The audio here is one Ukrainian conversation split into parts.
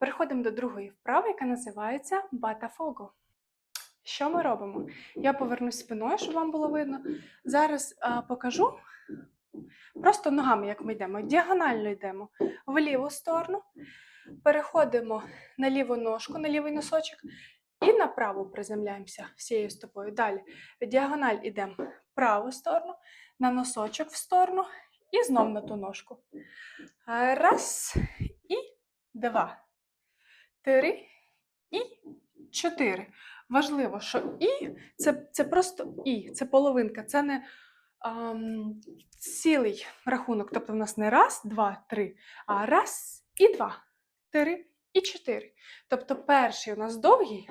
Переходимо до другої вправи, яка називається батафого. Що ми робимо? Я повернусь спиною, щоб вам було видно. Зараз а, покажу просто ногами, як ми йдемо. Діагонально йдемо в ліву сторону, переходимо на ліву ножку, на лівий носочок і на праву приземляємося всією стопою. Далі в діагональ йдемо в праву сторону, на носочок в сторону і знов на ту ножку. Раз і два, три і чотири. Важливо, що і це, це просто і, це половинка, це не ам, цілий рахунок. Тобто в нас не раз, два, три, а раз і два, три і чотири. Тобто перший у нас довгий.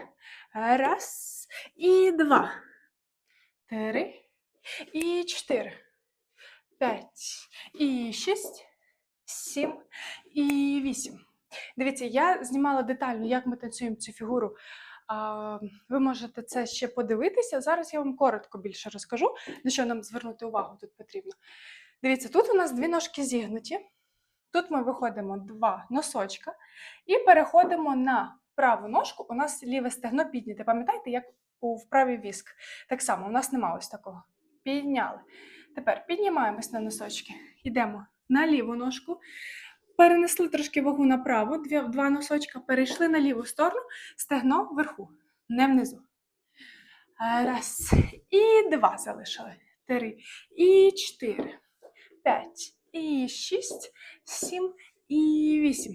Раз і два, три і чотири, п'ять і шість, сім і вісім. Дивіться, я знімала детально, як ми танцюємо цю фігуру. Ви можете це ще подивитися. Зараз я вам коротко більше розкажу, на що нам звернути увагу тут потрібно. Дивіться, тут у нас дві ножки зігнуті. Тут ми виходимо два носочка і переходимо на праву ножку. У нас ліве стегно підняте. Пам'ятаєте, як у вправі віск? Так само, у нас немає ось такого. Підняли. Тепер піднімаємось на носочки. Йдемо на ліву ножку. Перенесли трошки вагу направо, два носочка, перейшли на ліву сторону, стегно вверху, не внизу. Е, Раз. І два залишили. Три. І чотири. П'ять. І шість, сім і вісім.